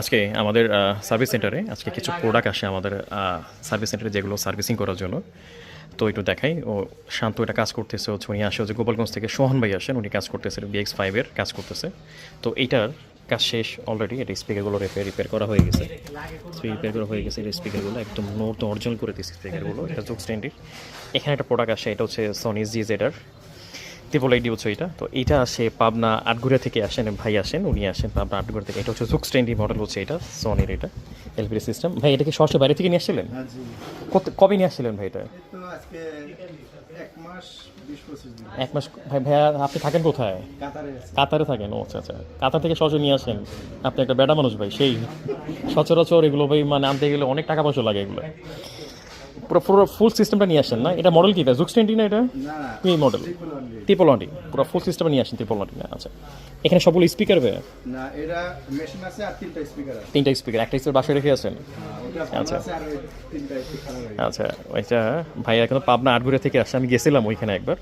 আজকে আমাদের সার্ভিস সেন্টারে আজকে কিছু প্রোডাক্ট আসে আমাদের সার্ভিস সেন্টারে যেগুলো সার্ভিসিং করার জন্য। তো একটু দেখাই, ও শান্ত এটা কাজ করতেছে, হচ্ছে উনি আসে হচ্ছে গোপালগঞ্জ থেকে সোহান ভাই আসেন, উনি কাজ করতেছে বিএক্স ফাইভের কাজ করতেছে। তো এইটার কাজ শেষ অলরেডি এটা স্পিকারগুলো রিপেয়ার রিপেয়ার করা হয়ে গেছে। রিপেয়ার করা হয়ে গেছে, এই স্পিকারগুলো একদম নোট অর্জন করে দিয়েছে স্পিকারগুলো এটা জোক স্ট্যান্ডের এখানে একটা প্রোডাক্ট আসে, এটা হচ্ছে সনি জি জেডার ট্রিপল আইডি হচ্ছে এটা? তো এটা আসে পাবনা আটগুড়া থেকে আসেন ভাই আসেন উনি আসেন পাবনা আটগুড়া থেকে। এটা হচ্ছে জুক স্ট্যান্ডি মডেল হচ্ছে এটা সনির এটা এলপিডি সিস্টেম ভাই এটা কি সরাসরি বাইরে থেকে নিয়ে আসছিলেন? হ্যাঁ কত কবে নিয়ে আসছিলেন ভাই এটা? এক মাস ভাই ভাইয়া আপনি থাকেন কোথায়? কাতারে কাতারে থাকেন ও আচ্ছা আচ্ছা। কাতার থেকে সরাসরি নিয়ে আসেন। আপনি একটা বেটা মানুষ ভাই সেই। সচরাচর এগুলো ভাই মানে আনতে গেলে অনেক টাকা পয়সা লাগে এগুলো। পুরো পুরো ফুল সিস্টেমটা নিয়ে আসেন না? এটা মডেল কি এটা? জুক্স টোয়েন্টি না এটা? না মডেল। ট্রিপল ওয়ান্টি পুরো ফুল সিস্টেমে নিয়ে আসেন ট্রিপল ওয়ান্টি না? আচ্ছা। এখানে সবগুলো স্পিকার ভাই না এটা মেশিন আছে আর তিনটা স্পিকার আছে। তিনটা স্পিকার একটা স্পিকার বাসায় রেখে আছেন? হ্যাঁ, আচ্ছা। আচ্ছা ওইটা ভাই এখন পাবনা আটগুড়া থেকে আসে আমি গেছিলাম ওইখানে একবার।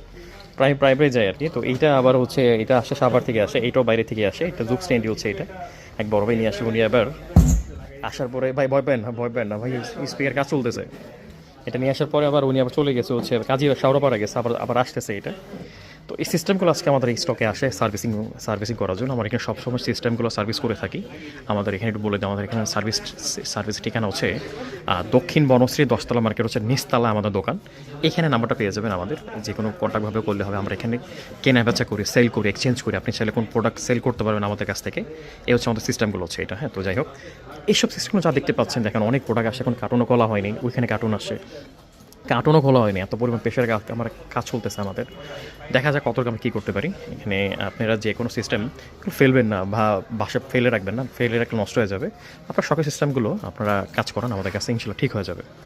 প্রায় প্রায় প্রায় যাই আর কি তো এইটা আবার হচ্ছে এটা আসে সাভার থেকে আসে এইটাও বাইরে থেকে আসে। এটা জুক স্ট্যান্ডি হচ্ছে এটা। এক বড় ভাই নিয়ে আসে উনি আবার। আসার পরে ভাই ভয় পেন না ভয় পেন না ভাই স্পিকার কাজ চলতেছে। এটা নিয়ে আসার পরে আবার উনি আবার চলে গেছে হচ্ছে কাজী সাউরাপাড়া গেছে, আবার আবার আসতেছে এটা। তো এই সিস্টেমগুলো আজকে আমাদের এই স্টকে আসে সার্ভিসিং সার্ভিসিং করার জন্য। আমরা এখানে সবসময় সিস্টেমগুলো সার্ভিস করে থাকি। আমাদের এখানে একটু বলে দিই, আমাদের এখানে সার্ভিস সার্ভিস ঠিকানা হচ্ছে দক্ষিণ বনশ্রী দশতলা মার্কেট হচ্ছে নিচতলা আমাদের দোকান। এখানে নাম্বারটা পেয়ে যাবেন আমাদের। যে কোনো কন্ট্যাক্টভাবে করলে হবে। আমরা এখানে কেনা বেচা করি সেল করি এক্সচেঞ্জ করি। আপনি চাইলে কোন প্রোডাক্ট সেল করতে পারবেন আমাদের কাছ থেকে। এই হচ্ছে আমাদের সিস্টেমগুলো হচ্ছে এটা হ্যাঁ তো যাই হোক। এইসব সিস্টেমগুলো যা দেখতে পাচ্ছেন, দেখেন অনেক প্রোডাক্ট আসে। এখন কার্টুনও কলা হয়নি, ওইখানে কার্টুন আসে। কার্টুনও খোলা হয়নি, এত পরিমাণ প্রেশার আমার কাজ চলতেছে আমাদের। দেখা যাক কত আমি কী করতে পারি। এখানে আপনারা যে কোনো সিস্টেম ফেলবেন না বা বাসা ফেলে রাখবেন না, ফেলে রাখলে নষ্ট হয়ে যাবে। আপনার শখের সিস্টেমগুলো আপনারা কাজ করান, আমাদের কাছে ইনশাল্লাহ ঠিক হয়ে যাবে।